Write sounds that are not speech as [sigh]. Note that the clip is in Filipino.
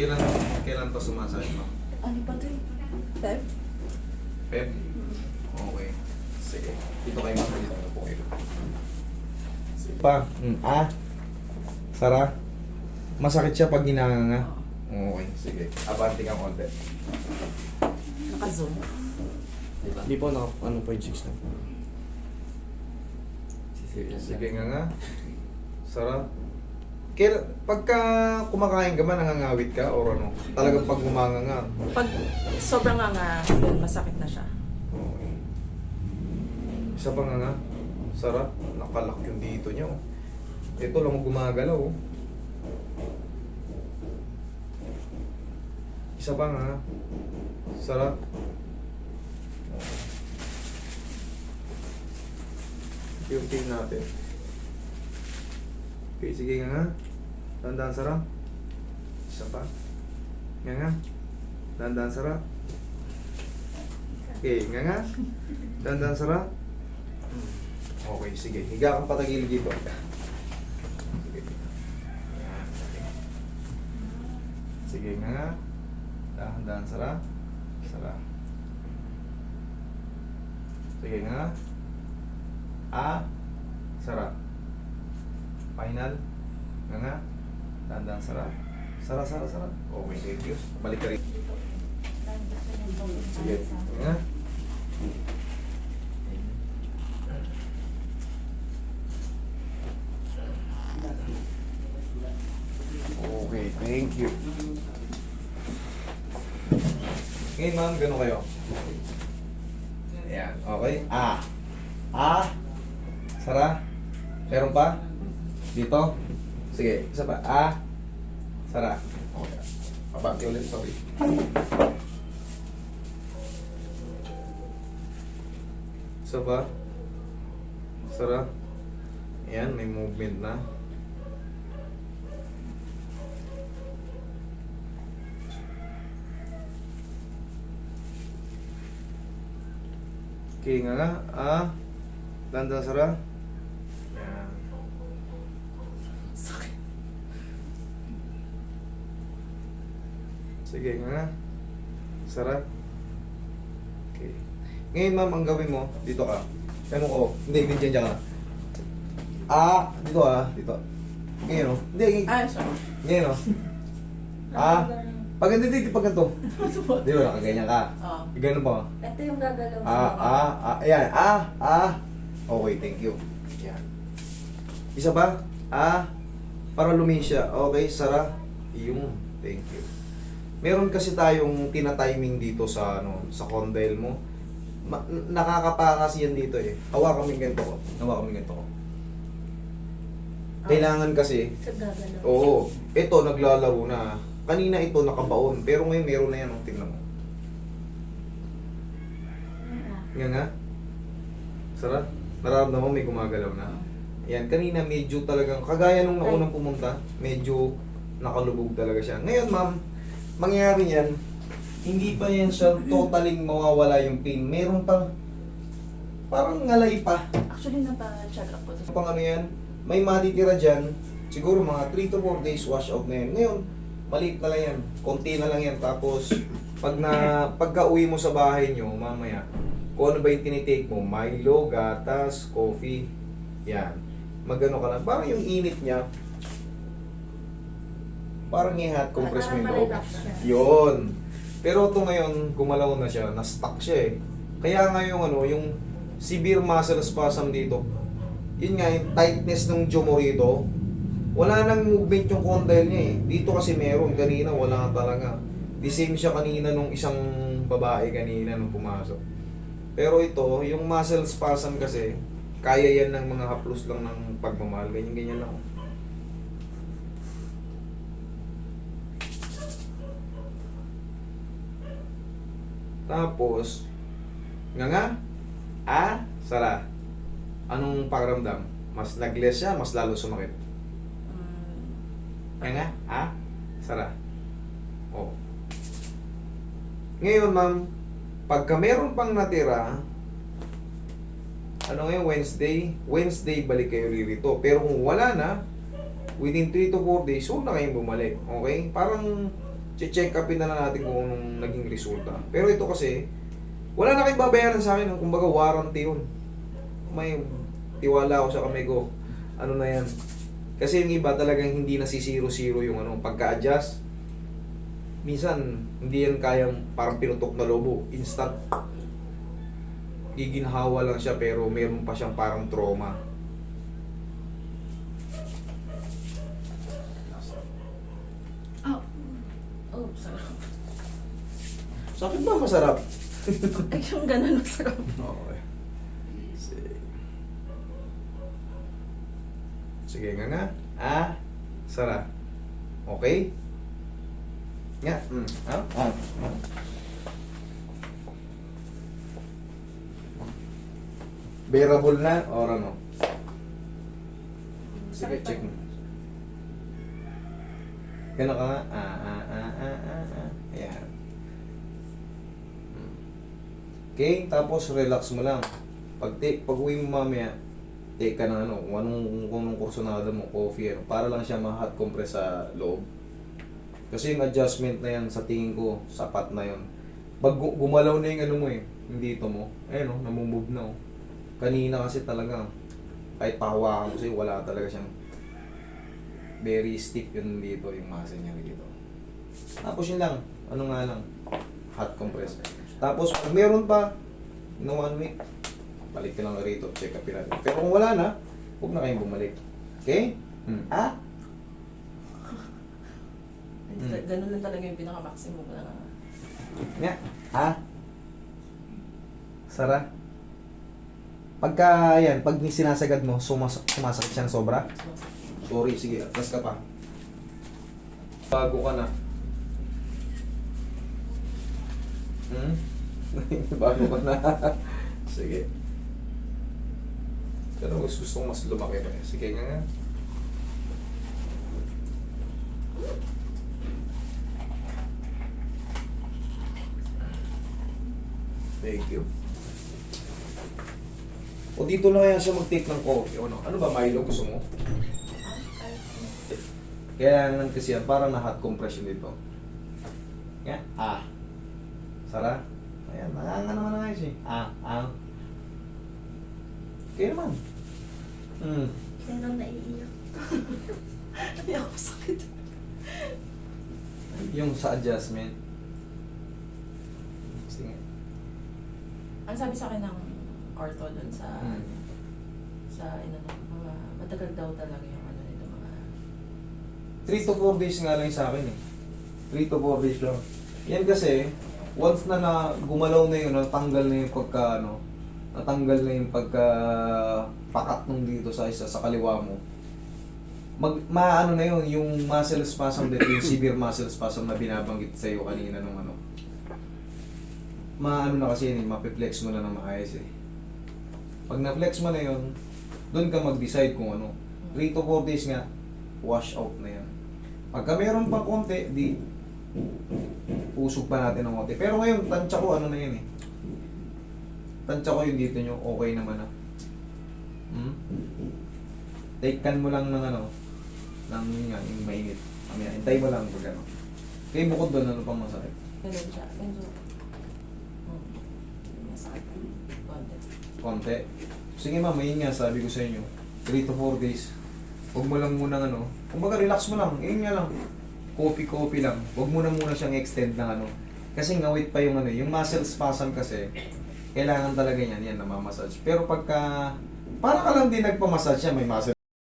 Kailan, kailan pa sumasakit mo? Ano pa to eh? Feb? Feb? Okay. Sige. Dito kayo mga dito na po kayo. Pa. Mm, ah. Sara. Masakit siya pag ginanganga. Okay. Sige. Abante ka konti. Naka-zoom. Diba? Hindi po, naka, ano, 0.6 na. Sige nga nga. Sarap. Kaya, pagka kumakain ka ba, nangangawit ka or ano? Talagang pag gumanga nga. Pag sobrang nga nga, masakit na siya. Okay. Isa pa nga nga. Sarap. Nakalak yung dito niya. Oh. Ito lang gumagalaw. Oh. Isa pa nga. Sarap. Okay, natin. Okay, sige nga nga. Tandaan sarap. Isa pa. Nga nga. Tandaan sarap. Okay, nga nga. Tandaan sarap. Okay, sige. Higa kang patagilid dito. Sige. Sige nga nga. Dahan-dahan sarap. Sarap. Sige nga. Ah. Sarap. Final. Nga nga. Dahan-dahan sarap. Sarap, sarap, sarap. Okay, thank you. Balik ka rin. Sige. Nga. Okay, thank you. Ngayon ma'am, gano'n kayo? Ayan, okay. Ah. Ah. Sara. Meron pa? Dito? Sige, isa pa. Ah. Sara. Okay. Pabati ulit, sorry. Isa pa? Sara. Ayan, may movement na. Okay nga nga. Ah. Tanda sara. Sige nga. Sarap. Okay. Ngayon ma'am, ang gawin mo, dito ka. Ano ko? Hindi, hindi dyan dyan ka. Ah, dito ah, dito. Ngayon oh. Hindi, ngayon. Ah, sorry. Ngayon oh. Ah, pag hindi dito, pag ganito. [laughs] Di ba, nakaganyan ka. Oo. Ganun pa. Ito yung gagalaw sa Ah, mga- ah, ah, ayan, ah, ah. Okay, thank you. Yan. Isa pa? Ah, para lumis siya. Okay, Sara. Yung, thank you. Meron kasi tayong tina-timing dito sa ano, sa condyle mo. Ma- nakakapangas yan dito eh. Hawa kami ganito ko. Hawa kami ganito ko. Kailangan kasi, Sa gagalaw. oo, ito naglalaro na. Kanina ito nakabaon, pero ngayon meron na yan. oh. Tingnan mo. Ah, Nga nga. Sarap. Nararamdaman mo may gumagalaw na. Yan, kanina medyo talagang, kagaya nung naunang pumunta, medyo nakalubog talaga siya. Ngayon ma'am, mangyayari yan, hindi pa yan siya totaling mawawala yung pain. Meron pang, parang ngalay pa. Actually, napa-check up ko. Pang ano yan, may matitira dyan, siguro mga 3 to 4 days wash out na yan. Ngayon, maliit na lang yan, konti na lang yan. Tapos, pag na, pagka uwi mo sa bahay nyo, mamaya, kung ano ba yung tinitake mo, Milo, gatas, coffee, yan. Magano ka lang, parang yung init niya, parang i-hot compress mo yung loob. Yun. Pero ito ngayon, gumalaw na siya, na-stuck siya eh. Kaya nga yung ano, yung severe muscle spasm dito, yun nga, yung tightness ng jaw mo rito, wala nang movement yung condyle niya eh. Dito kasi meron, kanina wala talaga. The same siya kanina nung isang babae kanina nung pumasok. Pero ito, yung muscle spasm kasi, kaya yan ng mga haplos lang ng pagmamahal. Ganyan-ganyan lang. Tapos, nga nga, ah, sara. Anong pakiramdam? Mas nag-less siya, mas lalo sumakit. Nga nga, ah, sara. Oh. Ngayon, ma'am, pagka meron pang natira, ano ngayon, Wednesday? Wednesday, balik kayo rito. Pero kung wala na, within 3 to 4 days, huwag na kayong bumalik. Okay? Parang check upin na lang natin kung anong naging resulta. Pero ito kasi, wala na kayong babayaran sa akin. Kumbaga, warranty yun. May tiwala ako sa kamay ko. Ano na yan. Kasi yung iba talagang hindi na si zero-zero yung ano, pagka-adjust. Minsan, hindi yan kayang parang pinutok na lobo. Instant. Giginhawa lang siya pero meron pa siyang parang trauma. Oh. Oh, sarap. Sakit ba masarap? [laughs] Ay, yung ganun masarap. Okay. Sige. Sige nga nga. Ah, Sara. Okay? Nga. Mm. Ah, ah. Bearable na or ano? Sige, check mo. Gano'n ka nga. Ah, ah, ah, ah, ah, ah. Ayan. Mm. Okay, tapos relax mo lang. Pag, take, pag uwi mo mamaya, take ka ng ano, kung anong, kung anong kursonada mo, coffee, ano, para lang siya ma-hot compress sa loob. Kasi yung adjustment na yan, sa tingin ko, sapat na yon. Pag gu- gumalaw na yung ano mo eh, yung dito mo, ayun oh, namumove na oh. Kanina kasi talaga, kahit pahawakan ko sa'yo, wala talaga siyang very stiff yun dito, yung muscle niya dito. Tapos yun lang, ano nga lang, hot compress. Tapos kung meron pa, no one week, balik ka lang rito, check up natin. Pero kung wala na, huwag na kayong bumalik. Okay? Hmm. Ah? Mm. Ganun lang talaga yung pinaka-maximum na Nga. Ha? Sara? Pagka, yan, pag sinasagad mo, sumas sumasakit siya ng sobra? Sorry, sige, atras ka pa. Bago ka na. Hmm? [laughs] Bago ka na. sige. Pero mas gusto mas lumaki pa. Sige nga nga. Thank you. O dito na kaya siya mag-take ng coffee o ano? Ano ba, Milo gusto mo? Kaya naman kasi yan, parang na-hot compression dito. Yan. Ah. Sara. Ayan, nanganga naman na siya. Ah, ah. Okay naman. Hmm. Kaya nang naiiyak. [laughs] Ay, ako sakit. Yung sa adjustment. Sige. Ang sabi sa akin ng ortho dun sa, Hmm. sa, ano, mga, matagal daw talaga yung ano nito, mga, 3 to 4 days nga lang sa akin eh. 3 to 4 days lang. Yan kasi, once na, na gumalaw na yun, natanggal na yung pagka, ano, natanggal na yung pagka pakat nung dito sa isa, sa kaliwa mo. Mag, maano na yun, yung muscle spasm dito, yung severe muscle spasm na binabanggit sa iyo kanina nung ano. Maano na kasi yun, eh, mapiflex mo na ng maayos eh. Pag na-flex mo na yun, doon ka mag-decide kung ano. 3 to 4 days nga, wash out na yan. Pagka meron pa konti, di usog pa natin ng konti. Pero ngayon, tansya ko ano na yun eh. Tansya ko yung dito nyo, okay naman na. Hmm? Take can mo lang ng ano, ng yun nga, yung mainit. Mamaya, hintay mo lang pag ano. Kaya bukod doon, ano pang masakit? ganun siya. Hmm, masakit. Konti. konti. Sige ma'am, ayun nga, sabi ko sa inyo, 3 to 4 days. Huwag mo lang muna ano, kumbaga relax mo lang, ayun nga lang. Copy-copy lang. Huwag mo na muna siyang extend ng ano. Kasi ngawit pa yung ano, yung muscle spasm kasi, kailangan talaga yan, yan, namamassage. Pero pagka, para ka lang din nagpamassage siya, may muscle